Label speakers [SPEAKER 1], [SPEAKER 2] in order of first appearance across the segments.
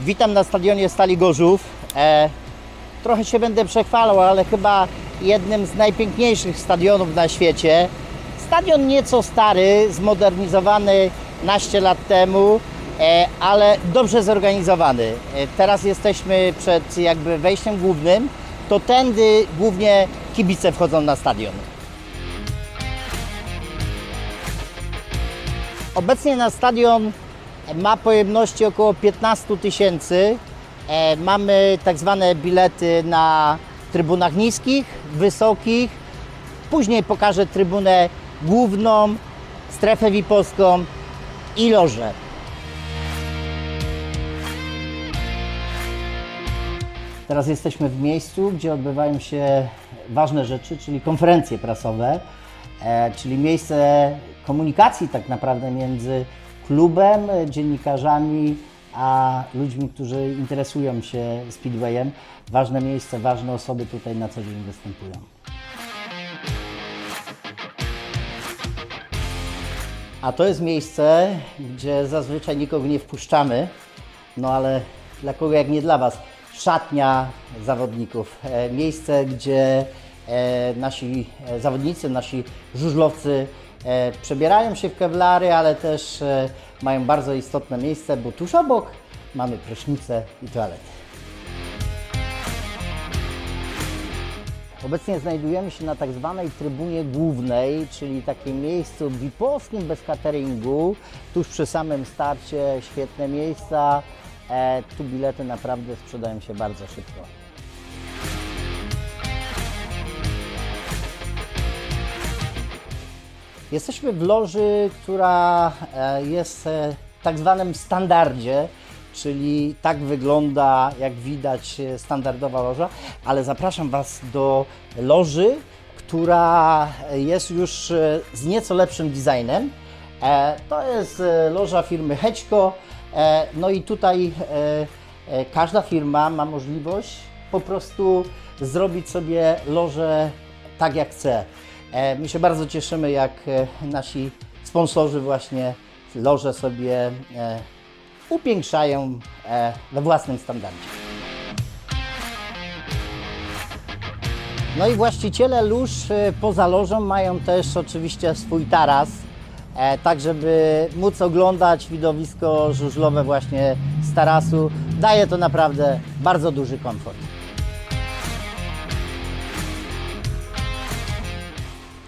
[SPEAKER 1] Witam na stadionie Stali Gorzów. E, trochę się będę przechwalał, ale chyba jednym z najpiękniejszych stadionów na świecie. Stadion nieco stary, zmodernizowany naście lat temu, e, ale dobrze zorganizowany. E, teraz jesteśmy przed jakby wejściem głównym, to tędy głównie kibice wchodzą na stadion. Obecnie na stadion ma pojemności około 15 tysięcy. E, Mamy tak zwane bilety na trybunach niskich, wysokich. Później pokażę trybunę główną, strefę VIP-owską i loże. Teraz jesteśmy w miejscu, gdzie odbywają się ważne rzeczy, czyli konferencje prasowe, e, czyli miejsce komunikacji tak naprawdę między klubem, e, dziennikarzami, a ludźmi, którzy interesują się speedwayem. Ważne miejsce, ważne osoby tutaj na co dzień występują. A to jest miejsce, gdzie zazwyczaj nikogo nie wpuszczamy, no ale dla kogo jak nie dla Was? Szatnia zawodników. E, Miejsce, gdzie e, nasi zawodnicy, nasi żużlowcy przebierają się w kewlary, ale też e, mają bardzo istotne miejsce, bo tuż obok mamy prysznice i toalety. Obecnie znajdujemy się na tak zwanej trybunie głównej, czyli takim miejscu VIP-owskim bez cateringu, tuż przy samym starcie, świetne miejsca. E, tu bilety naprawdę sprzedają się bardzo szybko. Jesteśmy w loży, która e, jest e, w tak zwanym standardzie, czyli tak wygląda, jak widać, e, standardowa loża, ale zapraszam Was do loży, która jest już e, z nieco lepszym designem. E, To jest e, loża firmy Hećko, e, no i tutaj e, e, każda firma ma możliwość po prostu zrobić sobie lożę tak jak chce. E, My się bardzo cieszymy, jak e, nasi sponsorzy właśnie loże sobie e, upiększają we własnym standardzie. No i właściciele lóż poza lożą mają też oczywiście swój taras, tak żeby móc oglądać widowisko żużlowe właśnie z tarasu. Daje to naprawdę bardzo duży komfort.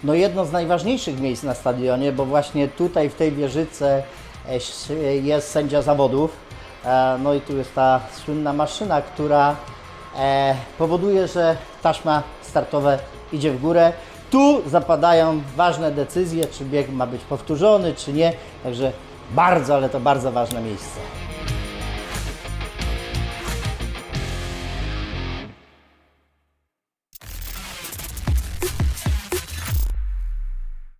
[SPEAKER 1] No jedno z najważniejszych miejsc na stadionie, bo właśnie tutaj w tej wieżyce e, ś- jest sędzia zawodów. E, No i tu jest ta słynna maszyna, która e, powoduje, że taśma startowe idzie w górę. Tu zapadają ważne decyzje, czy bieg ma być powtórzony, czy nie. Także bardzo, ale to bardzo ważne miejsce.